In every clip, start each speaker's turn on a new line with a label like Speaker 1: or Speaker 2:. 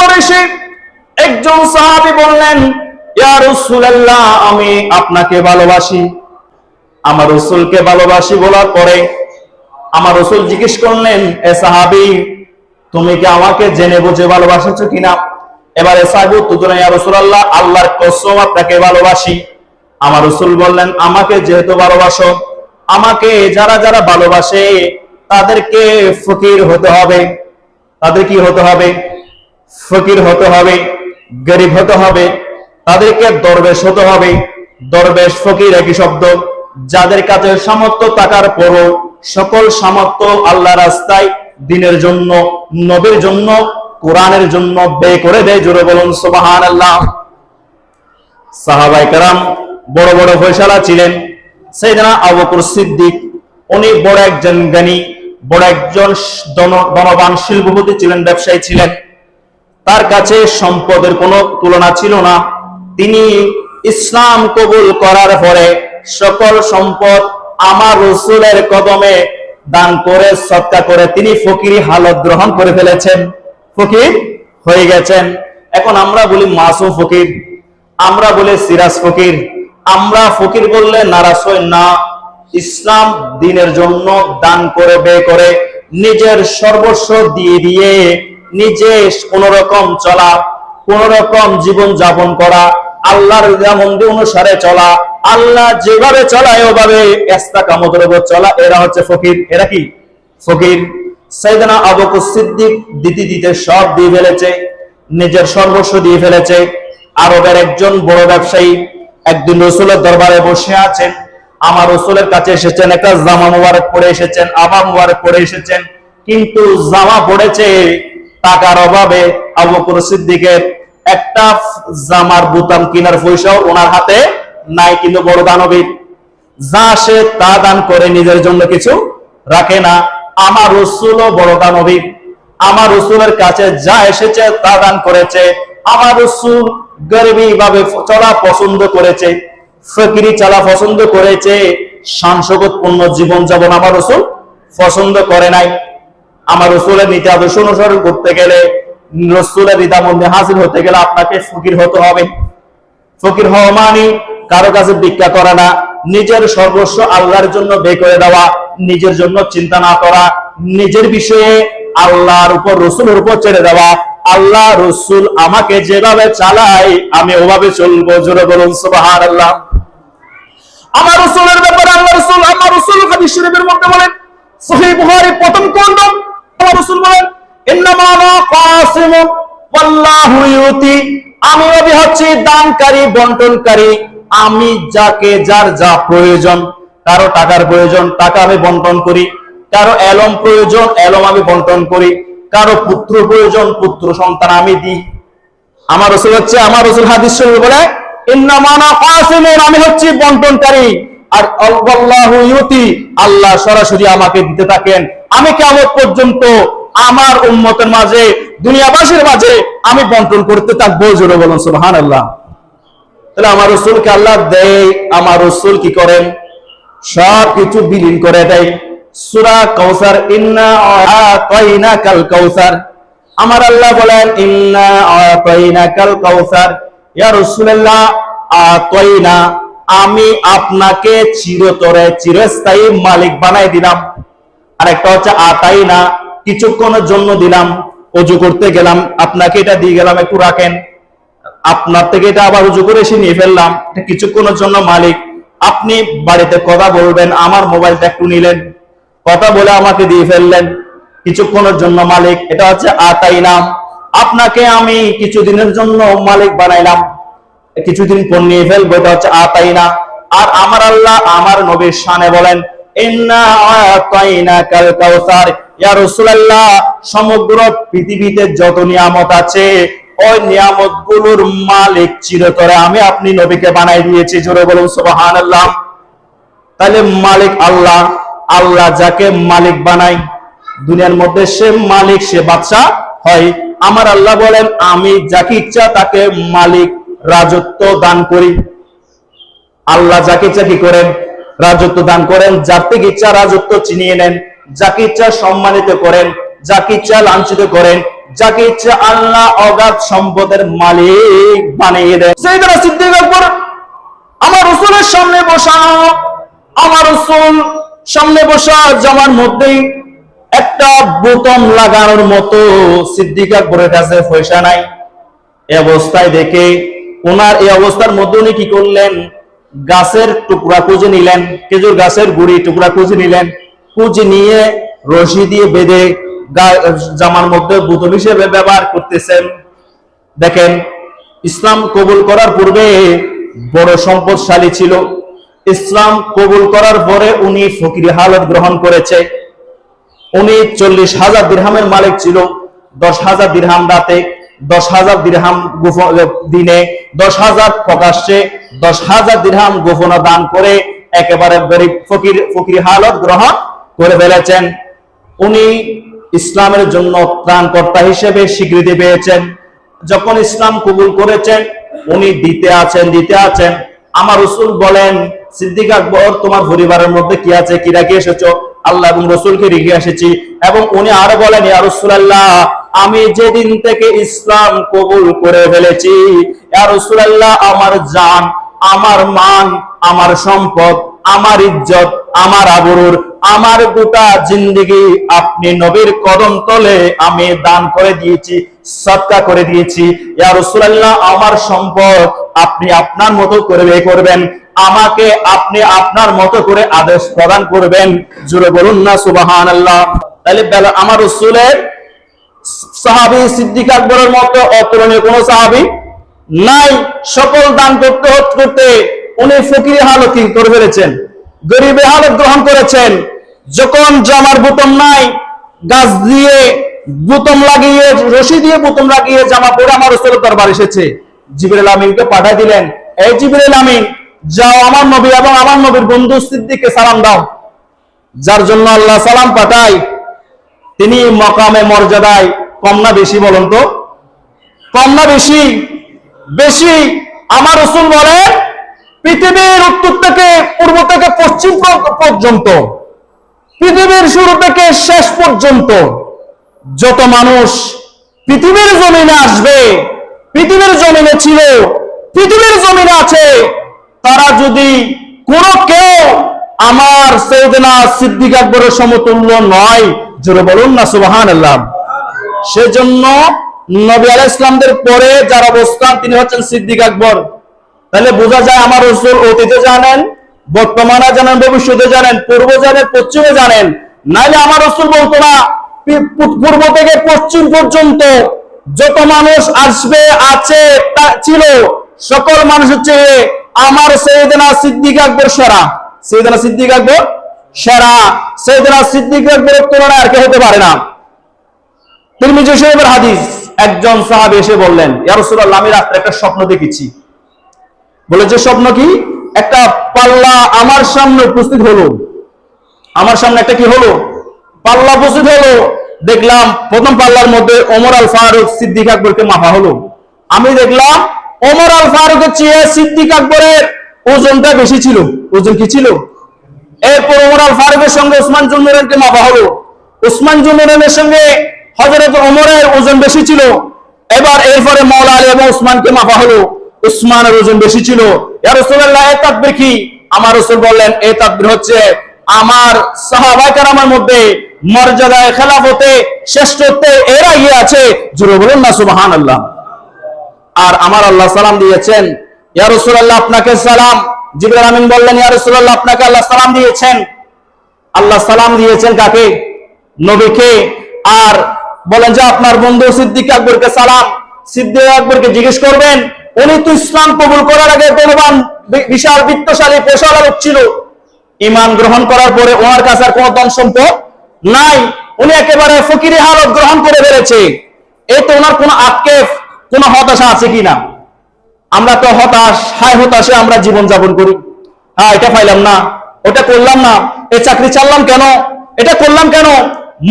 Speaker 1: এসে একজন সাহাবী বললেন আমি আপনাকে ভালোবাসি। আমার রসুলকে ভালোবাসি বলার পরে আমার রসুল জিজ্ঞেস করলেন, এ সাহাবি, তুমি কি আমাকে জেনে বুঝে ভালোবাসেছো কিনা? এবারে সাহেব উত্তর ইয়া রাসূলুল্লাহ, আল্লাহর কসম, আপনাকে ভালোবাসি। আমার রসুল বললেন, আমাকে যেহেতু ভালোবাসো, আমাকে যারা যারা ভালোবাসে, তাদেরকে ফকির হতে হবে। তাদের কি হতে হবে? ফকির হতে হবে, গরিব হতে হবে, তাদেরকে দরবেশ হতে হবে। দরবেশ ফকির একই শব্দ, যাদের কাছে সামর্থ্য টাকার পরও সকল সামর্থ্য আল্লাহ রাস্তায়, দিনের জন্য, নবীর জন্য, কোরআনের জন্য ব্যয় করে দেয়। জোরে বলুন সুবাহান আল্লাহ সাহাবাই কারাম বড় বড় ফয়সালা ছিলেন। সেইদিনা আবকুর সিদ্দিক, উনি বড় একজন জ্ঞানী, বড় একজন ধন- ধনবান শিল্পপতি ছিলেন, ব্যবসায়ী ছিলেন। তার কাছে সম্পদের কোনো তুলনা ছিল না। তিনি ইসলাম কবুল করার পরে সকল সম্পদ আমার রসুলের কদমে দান করে, সৎকা করে তিনি ফকিরি হালত গ্রহণ করে ফেলেছেন। ফকির হয়ে গেছেন। এখন আমরা বলি মাসুম ফকির, আমরা বলি সিরাজ ফকির, আমরা ফকির বললে নারাজ হই না। ইসলাম দিনের জন্য দান করে, ব্যয় করে, নিজের সর্বস্ব দিয়ে দিয়ে নিজে কোন রকম চলা কোন রকম জীবন যাপন করা, আল্লাহর মন্দির অনুসারে চলা, আল্লাহ যেভাবে চলায় ওভাবে এস্তাকামতের উপর চলা, এরা হচ্ছে ফকির। এরা কি? ফকির। সাইদানা আবু সিদ্দিক দিতে দিতে সব দিয়ে ফেলেছে, নিজের সর্বস্ব দিয়ে ফেলেছে। আরবের একজন বড় ব্যবসায়ী, একদিন রসুলের দরবারে বসে আছেন, আমার রসুলের কাছে এসেছেন, একটা জামা মুবারক পরে এসেছেন আবা মুবারক পরে এসেছেন, কিন্তু জামা পড়েছে টাকার অভাবে আবু বকর সিদ্দিকের একটা জামার বুতাম কেনার পয়সাও ওনার হাতে নাই, কিন্তু বড় দানবীর। যা সে তা দান করে নিজের জন্য কিছু রাখে না। আমার রসুলও বড় দানবীর। আমার রসুলের কাছে যা এসেছে তা দান করেছে। আমার রসুল গরিবী ভাবে চলা পছন্দ করেছে, ফকিরি চলা পছন্দ করেছে সাংসগতপূর্ণ জীবন যাপন আমার রসুল পছন্দ করে নাই। আমার রসুলের নীতি আদর্শ অনুসরণ করতে গেলে, রসুলের রিদামন্দি হাসিল হতে গেলে আপনাকে ফকির হতে হবে। ফকির হওয়া মানে কারও কাছে ভিক্ষা করা না, নিজের সর্বস্ব আল্লাহর জন্য বে করে দেওয়া, নিজের জন্য চিন্তা না করা, নিজের বিষয়ে আল্লাহর উপর, রসুলের উপর ছেড়ে দেওয়া। আল্লাহ রসুল আমাকে যেভাবে চালাই আমি ওভাবে চলবো। জোরে বলুন সুবাহান আল্লাহ আমার রসুলের ব্যাপারে আল্লাহ রসুল, আমার রসুল হাদিস শরীফের মধ্যে বলেন, সহিহ বুখারী প্রথম খণ্ড আমি যাকে, যার যা প্রয়োজন, কারও টাকার প্রয়োজন টাকা আমি বন্টন করি। কারও এলম প্রয়োজন, এলম আমি বন্টন করি। কারও পুত্র প্রয়োজন, পুত্র সন্তান আমি দিই। আমার রসুল হচ্ছে, আমার রসুল হাদিস বলে আমি হচ্ছি বন্টনকারী। আর আল্লাহ সরাসরি আমাকে দিতে থাকেন। আমি কেমন পর্যন্ত আমার উম্মতের মাঝে, দুনিয়াবাসীর মাঝে আমি বন্টন করতে থাকব, জোরে বলুন, সুবহানাল্লাহ। তাহলে আমার রসুলকে আল্লাহ দেয়, আমার রসুল কি করেন? সব কিছু বিলীন করে দেয়। সুরা কৌসার ইন্না কাল কৌসার আমার আল্লাহ বলেন, ইন্না কাল কৌসার ইয়া রাসূলুল্লাহ, আতাইনা। আমি আপনাকে চিরতরে চিরস্থায়ী মালিক বানাই দিলাম। আর একটা হচ্ছে আতাইনা কিছুক্ষণের জন্য দিলাম, অজু করতে গেলাম, আপনাকে এটা দিয়ে গেলাম, একটু রাখেন। আপনার থেকে এটা আবার উজু করে এসে নিয়ে ফেললাম কিছুক্ষণের জন্য মালিক, আপনি বাড়িতে কথা বলবেন, আমার মোবাইলটা একটু নিলেন, কথা বলে আমাকে দিয়ে ফেললেন, কিছুক্ষণের জন্য মালিক, এটা হচ্ছে আতাই নাম আপনাকে আমি কিছুদিনের জন্য মালিক বানাইলাম, কিছুদিন পর নিয়ে ফেলব এটা হচ্ছে আতাই না, আর আমার আল্লাহ আমার নবীর শানে বলেন সমগ্র পৃথিবীতে যত নিয়ামত আছে, ওই নিয়ামতগুলোর মালিক চিরতরে আমি আপনি নবীকে বানাই দিয়েছি। জোরে বলুন, সুবহানাল্লাহ। তাহলে মালিক আল্লাহ আল্লাহ যাকে মালিক বানাই দুনিয়ার মধ্যে সে মালিক, সে বাদশা হয়। আমার আল্লাহ বলেন, আমি যাকে ইচ্ছা তাকে মালিক রাজত্ব দান করি। আল্লাহ যাকে ইচ্ছা কি করেন? রাজত্ব দান করেন, যার থেকে ইচ্ছা রাজত্ব চিনিয়ে নেন, যাকে ইচ্ছা সম্মানিত করেন, যাকে ইচ্ছা লাঞ্ছিত করেন, যাকে ইচ্ছে আল্লাহ অগাধ সম্পদের মালিক বানিয়ে দেয় সেই দ্বারা সিদ্দিক আকবর, আমার রসুলের সামনে বসা, আমার রসুল সামনে বসা জামার মধ্যেই একটা বোতম লাগানোর মতো সিদ্দিক আকবরের কাছে পয়সা নাই। এই অবস্থায় দেখে ওনার এই অবস্থার মধ্যে উনি কি করলেন? গাছের টুকরা খুঁজে নিলেন, খেজুর গাছের গুড়ি টুকরা খুঁজে নিলেন, খুঁজে নিয়ে রশি দিয়ে বেঁধে জামার মধ্যে বোতল হিসেবে ব্যবহার করতেছেন। দেখেন, ইসলাম কবুল করার পূর্বে বড় সম্পদশালী ছিল। ইসলাম কবুল করার পরে উনি ফকির হালত গ্রহণ করেছে। উনি চল্লিশ হাজার দিরহামের মালিক ছিল, দশ হাজার দিরহাম রাতে। দশ হাজার দিরহাম দিনে দশ হাজার প্রকাশ্যে দশ হাজার দিরহাম গোপন দান করে একেবারে গরিব ফকির ফকির হালত গ্রহণ করে ফেলেছেন। উনি ইসলামের জন্য ত্রাণকর্তা হিসেবে স্বীকৃতি পেয়েছেন। যখন ইসলাম কবুল করেছেন, উনি দিতে আছেন দিতে আছেন। আমার রসুল বলেন, সিদ্দিক আকবর, তোমার পরিবারের মধ্যে কি আছে কি রেখে এসেছ? আল্লাহ এবং রসুলকে রেখে এসেছি। এবং উনি আরও বলেন, ইয়া রাসূলুল্লাহ আমি যেদিন থেকে ইসলাম কবুল করে ফেলেছি আমার জান, আমার মান, আমার সম্পদ, আমার ইজ্জত, আমার আবরুর, আমার গোটা জিন্দগি আপনি নবীর কদম তলে আমি দান করে দিয়েছি, সৎকা করে দিয়েছি। ইয়া রাসূলুল্লাহ, আমার সম্পদ আপনি আপনার মতো করে ব্যয় করবেন, আমাকে আপনি আপনার মতো করে আদেশ প্রদান করবেন। জুড়ে বলুন না, সুবহানাল্লাহ। তাহলে আমার রসুলের সাহাবি সিদ্দিক আকবরের মতো অতুলনীয় কোন সাহাবি নাই। সকল দান করতে করতে উনি ফকির হালত করে ফেলেছেন গরিবের হালত গ্রহণ করেছেন। যখন জামার বোতাম নাই, গাছ দিয়ে বোতাম লাগিয়ে, রশি দিয়ে বোতাম লাগিয়ে জামা পরে আমার রসুলের দরবার এসেছে। জিবরুল আমিনকে পাঠিয়ে দিলেন এই জিবরুল আমিন, যাও আমার নবী এবং আমার নবীর বন্ধু সিদ্দিককে সালাম দাও। যার জন্য আল্লাহ সালাম পাঠায় তিনি মকামে মর্যাদায় কম না বেশি বলুন তো? কম না বেশি বেশি আমার রসুল বলে পৃথিবীর উত্তর থেকে পূর্ব থেকে পশ্চিম পর্যন্ত, পৃথিবীর শুরু থেকে শেষ পর্যন্ত যত মানুষ পৃথিবীর জমিনে আসবে, পৃথিবীর জমিনে ছিল, পৃথিবীর জমিনে আছে, তারা যদি কোন কেউ আমার সৈদনা সিদ্দিক আকবরের সমতুল্য নয় জোরে বলুন না সুবাহান আল্লাহ সেজন্য নবী আলাহ ইসলামদের পরে যার অবস্থান, তিনি হচ্ছেন সিদ্দিক আকবর। তাহলে বোঝা যায় আমার রসুল অতীতে জানেন, বর্তমানে জানেন, ভবিষ্যতে জানেন, পূর্ব জানেন, পশ্চিমে জানেন। নাইলে আমার রসুল বলতো না পূর্ব থেকে পশ্চিম পর্যন্ত যত মানুষ আসবে, আছে ছিল, সকল মানুষ হচ্ছে আমার সৈয়দনা সিদ্দিক আকবর সেরা। সৈয়দনা সিদ্দিক আকবর সেরা সৈয়দনা সিদ্দিক আকবরের তুলনায় আর কে হতে পারে না। তিরমিজি সাহেবের হাদিস, একজন সাহাবী এসে বললেন, ইয়া রাসূলুল্লাহ, আমি রাত্রে একটা স্বপ্ন দেখেছি। বলে, যে স্বপ্ন কি? একটা পাল্লা আমার সামনে উপস্থিত হলো। আমার সামনে একটা কি হলো? পাল্লা উপস্থিত হলো। দেখলাম প্রথম পাল্লার মধ্যে ওমর আল ফারুক সিদ্দিক আকবরকে মাপা হলো। আমি দেখলাম ওমর আল ফারুকের চেয়ে সিদ্দিক আকবরের ওজনটা বেশি ছিল। ওজন কি ছিল? এরপর ওমর আল ফারুকের সঙ্গে ওসমান জুন্নুরেনকে মাপা হলো? ওসমান জুন্নুরেনের সঙ্গে হজরত ওমরের ওজন বেশি ছিল। এবার এরপরে মৌলা আলী এবং ওসমানকে মাপা হলো। উসমানের ওজন বেশি ছিল। ইয়া রাসূলুল্লাহ এই তাকবীর কি? আমার রাসূল বললেন এই তাকবীর হচ্ছে আমার সাহাবায়ে কেরামের মধ্যে মর্যাদায় খেলাফতে শ্রেষ্ঠত্বে এরা গিয়ে আছে। জুড়ে বলুন না, সুবহানাল্লাহ। আর আমার আল্লাহ সালাম দিয়েছেন, ইয়া রাসূলুল্লাহ, আপনাকে সালাম। জিবরাইল আমিন বললেন, ইয়া রাসূলুল্লাহ, আপনাকে আল্লাহ সালাম দিয়েছেন। আল্লাহ সালাম দিয়েছেন কাকে? নবীকে। আর বলেন যে, আপনার বন্ধু সিদ্দিক আকবরকে সালাম। সিদ্দিক আকবরকে জিজ্ঞেস করবেন, উনি তো ইসলাম কবুল করার আগে ধনবান বিশাল, বিত্তশালী পেশালা লোক ছিল। ইমান গ্রহণ করার পরে ওনার কাছে আর কোনো ধন সম্পদ নাই। উনি একেবারে ফকিরি হালত গ্রহণ করে ফেলেছে। এতে ওনার কোনো আক্ষেপ, কোনো হতাশা আছে কিনা? আমরা তো হতাশ, হায় হতাশে আমরা জীবন যাপন করি। হ্যাঁ এটা পাইলাম না, ওটা করলাম না এই চাকরি চাললাম কেন, এটা করলাম কেন?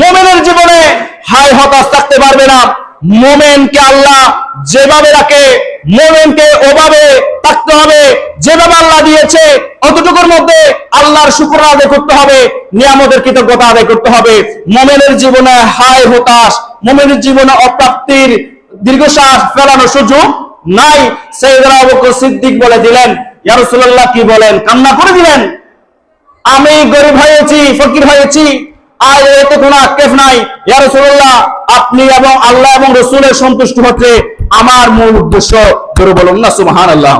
Speaker 1: মোমেনের জীবনে হায় হতাশ থাকতে পারবে না। মোমেনকে আল্লাহ যেভাবে রাখে, মোমেনকে ওভাবে থাকতে হবে, যেভাবে আল্লাহ দিয়েছে, অতটুকুর মধ্যে আল্লাহর শুকর আদায় করতে হবে, নিয়ামতের কৃতজ্ঞতা আদায় করতে হবে। মোমেনের জীবনে হায় হতাশ, মোমেনের জীবনে অপ্রাপ্তির দীর্ঘশ্বাস ফেলানোর সুযোগ নাই। সিদ্দিক বলে দিলেন ইয়ারসুল্লাহ কি বলেন? কান্না করে দিলেন? আমি গরিব হয়েছি ফকির হয়েছি আর এতে কোনো আক্ষেপ নাই। ইয়ারসুল্লাহ আপনি এবং আল্লাহ এবং রসুলের সন্তুষ্ট হতে আমার মূল উদ্দেশ্য। ধরে বলুন না, সুবহানাল্লাহ।